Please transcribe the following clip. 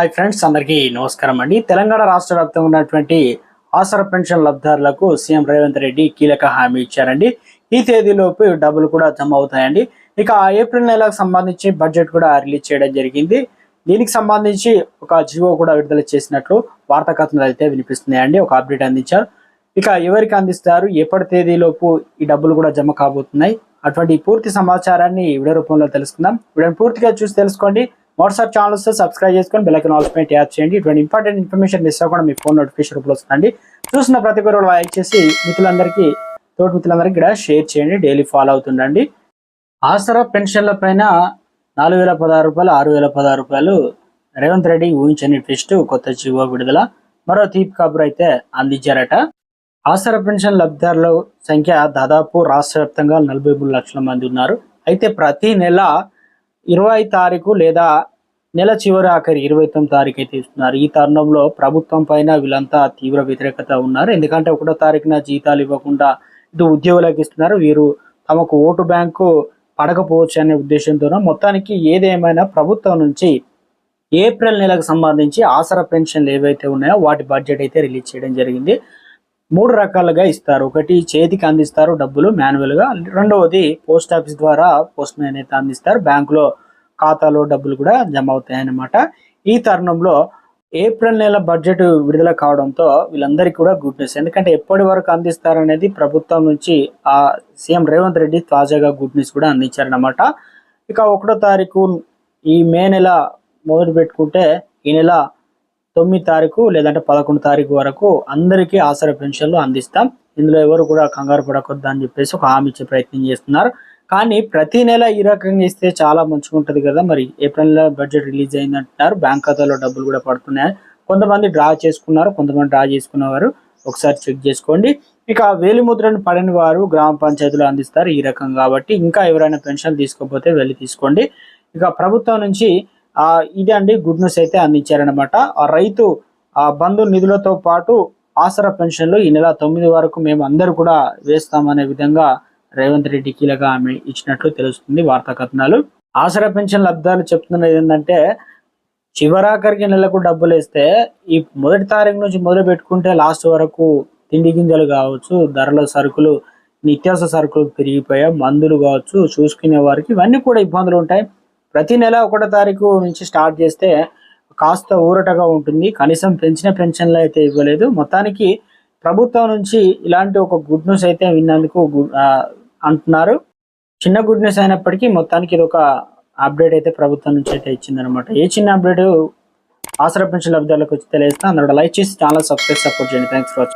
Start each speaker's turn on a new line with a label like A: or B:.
A: Hi friends అందరికీ నమస్కారం అండి. తెలంగాణ రాష్ట్ర వ్యాప్తంగా ఉన్నటువంటి ఆసర పెన్షన్ లబ్ధారులకు సీఎం రేవంత్ రెడ్డి కీలక హామీ ఇచ్చారండి. ఈ తేదీలోపు డబ్బులు కూడా జమ అవుతాయండి. ఇక ఏప్రిల్ నెలకు సంబంధించి బడ్జెట్ కూడా రిలీజ్ చేయడం జరిగింది. దీనికి సంబంధించి ఒక జివో కూడా విడుదల చేసినట్లు వార్తా కథనాలు అయితే వినిపిస్తున్నాయండి. ఒక అప్డేట్ అందించారు. ఇక ఎవరికి అందిస్తారు? ఎప్పటి తేదీలోపు ఈ డబ్బులు కూడా జమ కాబోతున్నాయి? అటువంటి పూర్తి సమాచారాన్ని వీడియో రూపంలో తెలుసుకుందాం. వీడియోని పూర్తిగా చూసి తెలుసుకోండి. వాట్సాప్ ఛానల్స్ సబ్స్క్రైబ్ చేసుకొని బెల్ ఆల్స్ ట్యాప్ చేయండి. ఇటువంటి ఇంపార్టెంట్ ఇన్ఫర్మేషన్ మిస్ అవ్వకుండా మీ ఫోన్ నోటిఫికేషన్ రూపంలో వస్తుందండి. చూసిన ప్రతి ఒక్కరు లైక్ చేసి మిత్రులందరికీ తోటి మిత్రులందరికీ కూడా షేర్ చేయండి. Daily follow అవుతుండండి. ఆసరా పెన్షన్ల పైన నాలుగు వేల పదహారు రూపాయలు ఆరు వేల పదహారు రూపాయలు రేవంత్ రెడ్డి ఊహించని ట్విస్ట్ కొత్త జీవో విడుదల. మరో తీపి కబురు అయితే అందించారట. ఆసరా పెన్షన్ లబ్ధిదారుల సంఖ్య దాదాపు రాష్ట్ర వ్యాప్తంగా నలభై మూడు లక్షల మంది ఉన్నారు. అయితే ప్రతి నెల ఇరవై తారీఖు లేదా నెల చివరి ఆఖరి ఇరవై తొమ్మిది తారీఖు అయితే ఇస్తున్నారు. ఈ తరుణంలో ప్రభుత్వం పైన వీళ్ళంతా తీవ్ర వ్యతిరేకత ఉన్నారు. ఎందుకంటే ఒకటో తారీఖున జీతాలు ఇవ్వకుండా ఇటు ఉద్యోగులకు ఇస్తున్నారు. వీరు తమకు ఓటు బ్యాంకు పడకపోవచ్చు అనే ఉద్దేశంతో మొత్తానికి ఏదేమైనా ప్రభుత్వం నుంచి ఏప్రిల్ నెలకు సంబంధించి ఆసరా పెన్షన్లు ఏవైతే ఉన్నాయో వాటి బడ్జెట్ అయితే రిలీజ్ చేయడం జరిగింది. మూడు రకాలుగా ఇస్తారు. ఒకటి చేతికి అందిస్తారు డబ్బులు మాన్యువల్గా. రెండవది పోస్ట్ ఆఫీస్ ద్వారా పోస్ట్ మ్యాన్ అయితే అందిస్తారు. బ్యాంకులో ఖాతాలో డబ్బులు కూడా జమ అవుతాయన్నమాట. ఈ తరుణంలో ఏప్రిల్ నెల బడ్జెట్ విడుదల కావడంతో వీళ్ళందరికీ కూడా గుడ్ న్యూస్. ఎందుకంటే ఎప్పటి వరకు అందిస్తారనేది ప్రభుత్వం నుంచి ఆ సీఎం రేవంత్ రెడ్డి తాజాగా గుడ్ న్యూస్ కూడా అందించారనమాట ఇక ఒకటో తారీఖు ఈ మే నెల మొదలు పెట్టుకుంటే ఈ నెల తొమ్మిది తారీఖు లేదంటే పదకొండు తారీఖు వరకు అందరికీ ఆసరా పెన్షన్లు అందిస్తాం. ఇందులో ఎవరు కూడా కంగారు పడకూడదు అని చెప్పేసి ఒక హామీ ఇచ్చే ప్రయత్నం చేస్తున్నారు. కానీ ప్రతి నెల ఈ రకంగా ఇస్తే చాలా మంచిగా ఉంటుంది కదా మరి. ఏప్రిల్ నెల బడ్జెట్ రిలీజ్ అయిందంటున్నారు. బ్యాంక్ ఖాతాలో డబ్బులు కూడా పడుతున్నాయి. కొంతమంది డ్రా చేసుకున్నారు. కొంతమంది డ్రా చేసుకున్నవారు ఒకసారి చెక్ చేసుకోండి. ఇక వేలిముద్రను పడని వారు గ్రామ పంచాయతీలో అందిస్తారు ఈ రకం కాబట్టి ఇంకా ఎవరైనా పెన్షన్ తీసుకోకపోతే వెళ్ళి తీసుకోండి. ఇక ప్రభుత్వం నుంచి ఇది అండి గుడ్ న్యూస్ అయితే అందించారనమాట ఆ రైతు ఆ బంధు నిధులతో పాటు ఆసరా పెన్షన్లు ఈ నెల తొమ్మిది వరకు మేము అందరూ కూడా వేస్తామనే విధంగా రేవంత్ రెడ్డి కీలగా ఆమె ఇచ్చినట్లు తెలుస్తుంది వార్తా కథనాలు ఆసరా పెన్షన్ లబ్ధాలు చెప్తున్నది ఏంటంటే చివరాఖరికి నెలకు డబ్బులు వేస్తే ఈ మొదటి తారీఖు నుంచి మొదలు పెట్టుకుంటే లాస్ట్ వరకు తిండి గింజలు కావచ్చు ధరల సరుకులు నిత్యావసర సరుకులు పెరిగిపోయా మందులు కావచ్చు చూసుకునే వారికి ఇవన్నీ కూడా ఇబ్బందులు ఉంటాయి. ప్రతి నెల ఒకటో తారీఖు నుంచి స్టార్ట్ చేస్తే కాస్త ఊరటగా ఉంటుంది. కనీసం పెంచిన పెన్షన్లు అయితే ఇవ్వలేదు. మొత్తానికి ప్రభుత్వం నుంచి ఇలాంటి ఒక గుడ్ న్యూస్ అయితే విన్నందుకు ఆ, అంటున్నారు. చిన్న గుడ్ న్యూస్ అయినప్పటికీ మొత్తానికి ఇది ఒక అప్డేట్ అయితే ప్రభుత్వం నుంచి అయితే ఇచ్చిందనమాట ఏ చిన్న అప్డేట్ ఆసరా పెన్షన్ లబ్ధాలకు వచ్చి తెలియజేస్తే. అందరూ లైక్ చేసి ఛానల్ సబ్స్క్రైబ్ సపోర్ట్ చేయండి. Thanks for watching.